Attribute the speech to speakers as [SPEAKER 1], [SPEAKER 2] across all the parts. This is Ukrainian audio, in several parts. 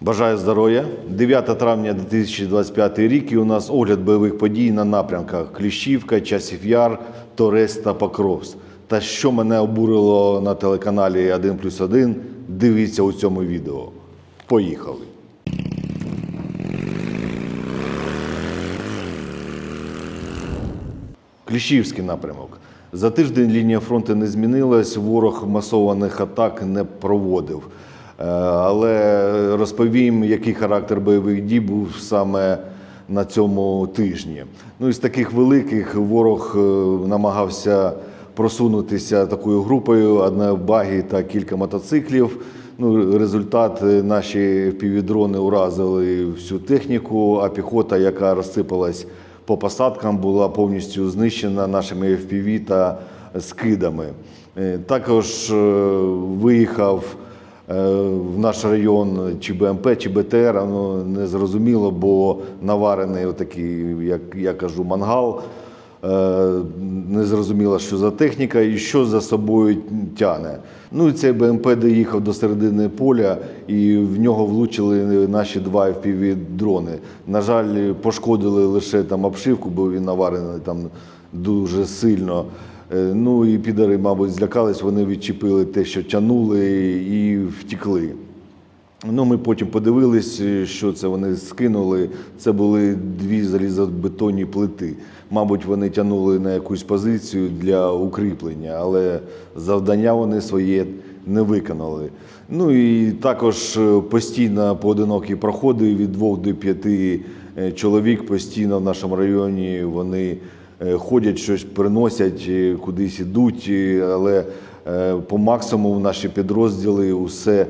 [SPEAKER 1] Бажаю здоров'я. 9 травня 2025 рік і у нас огляд бойових подій на напрямках Кліщівка, Часів Яр, Торець та Покровськ. Та що мене обурило на телеканалі 1 плюс 1, дивіться у цьому відео. Поїхали! Кліщівський напрямок. За тиждень лінія фронту не змінилась, ворог масованих атак не проводив. Е, Але розповім, який характер бойових дій був саме на цьому тижні. Ну, із таких великих ворог е, намагався просунутися такою групою: одна багі та кілька мотоциклів. Ну, результат е, наші півдрони уразили всю техніку, а піхота, яка розсипалась по посадкам, була повністю знищена нашими FPV та скидами. Також виїхав в наш район чи БМП, чи БТР, ну не зрозуміло, бо наварений отакий, як я кажу, мангал. Е, Не зрозуміло, що за техніка і що за собою тяне. Ну і цей БМП доїхав до середини поля, і в нього влучили наші два fpv дрони. На жаль, пошкодили лише там обшивку, бо він наварений там дуже сильно. Е, Ну і підари, мабуть, злякались, вони відчепили те, що тянули, і втікли. Ну, ми потім подивились, що це вони скинули. Це були дві залізобетонні плити. Мабуть, вони тягнули на якусь позицію для укріплення, але завдання вони своє не виконали. Ну і також е, постійно поодинокі проходи від двох до п'яти е, чоловік постійно в нашому районі вони е, ходять, щось приносять, е, кудись ідуть, е, але е, по максимуму наші підрозділи усе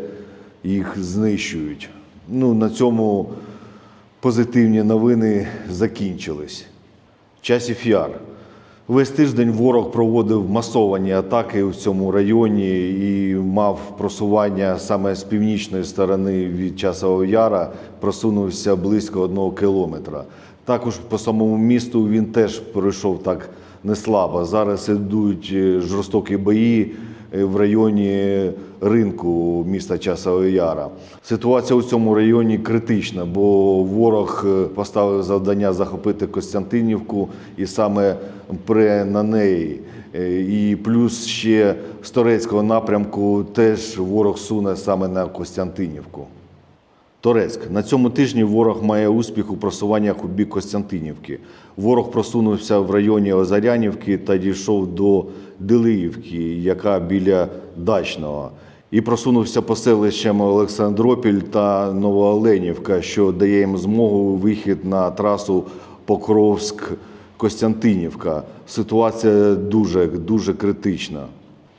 [SPEAKER 1] їх знищують. Ну, на цьому позитивні новини закінчились. Часів яр. Весь тиждень ворог проводив масовані атаки в цьому районі і мав просування саме з північної сторони від Часового Яра, просунувся близько одного кілометра. Також по самому місту він теж пройшов так неслабо. Зараз ідуть е, жорстокі бої е, в районі ринку міста Часового Яра. Ситуація у цьому районі критична, бо ворог е, поставив завдання захопити Костянтинівку і саме пре на неї. І плюс ще з Торецького напрямку теж ворог суне саме на Костянтинівку. Торецьк. На цьому тижні ворог має успіх у просуваннях у бік Костянтинівки. Ворог просунувся в районі Озарянівки та дійшов до Делиївки, яка біля Дачного. І просунувся по селищам Олександропіль та Новооленівка, що дає їм змогу вихід на трасу Покровськ-Костянтинівка. Ситуація дуже, дуже критична.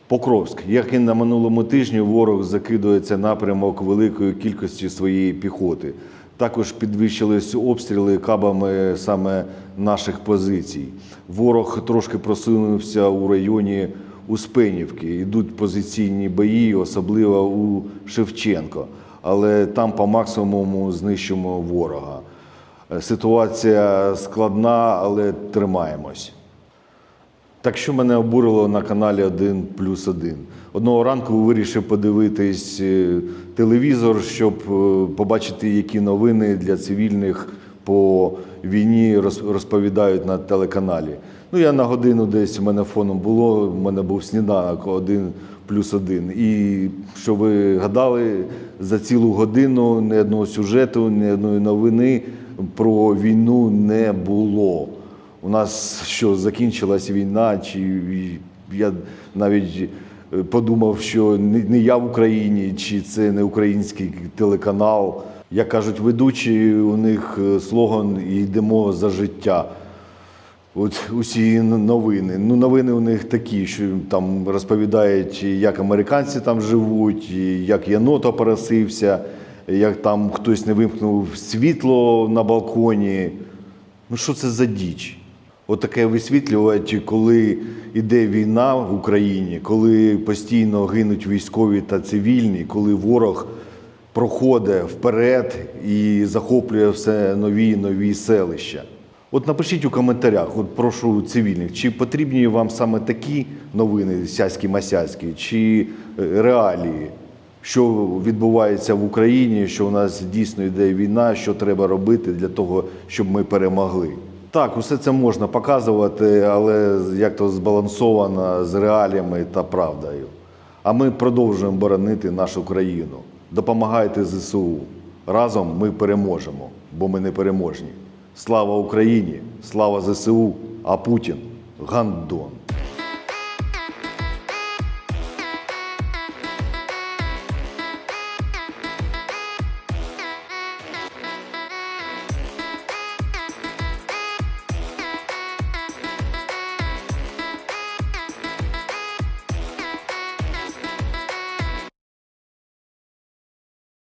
[SPEAKER 1] Покровськ, як і на минулому тижні, ворог закидує цей напрямок великою кількістю своєї піхоти. Також підвищились обстріли кабами саме наших позицій. Ворог трошки просунувся у районі Успенівки. Йдуть позиційні бої, особливо у Шевченко. Але там по максимуму знищимо ворога. Ситуація складна, але тримаємось. Так що мене обурило на каналі 1 плюс 1. Одного ранку вирішив подивитись е, телевізор, щоб е, побачити, які новини для цивільних по війні роз- розповідають на телеканалі. Ну, я на годину десь у мене фоном було, у мене був сніданок 1 плюс 1. І що ви гадали, за цілу годину ні одного сюжету, ні одної новини про війну не було. У нас що закінчилась війна, чи я навіть е, подумав, що не я в Україні, чи це не український телеканал. Як кажуть ведучі, у них е, слоган «Йдемо за життя. От усі новини. Ну, новини у них такі, що там розповідають, як американці там живуть, як єнот опоросився, як там хтось не вимкнув світло на балконі. Ну що це за діч? Отаке висвітлювати, коли йде війна в Україні, коли постійно гинуть військові та цивільні, коли ворог проходить вперед і захоплює все нові і нові селища. От напишіть у коментарях, от прошу цивільних, чи потрібні вам саме такі новини сяські масяські чи е, реалії, що відбувається в Україні, що у нас дійсно йде війна, що треба робити для того, щоб ми перемогли. Так, усе це можна показувати, але як то збалансовано з реаліями та правдою. А ми продовжуємо боронити нашу країну. Допомагайте ЗСУ. Разом ми переможемо, бо ми не переможні. Слава Україні! Слава ЗСУ! А Путін гандон!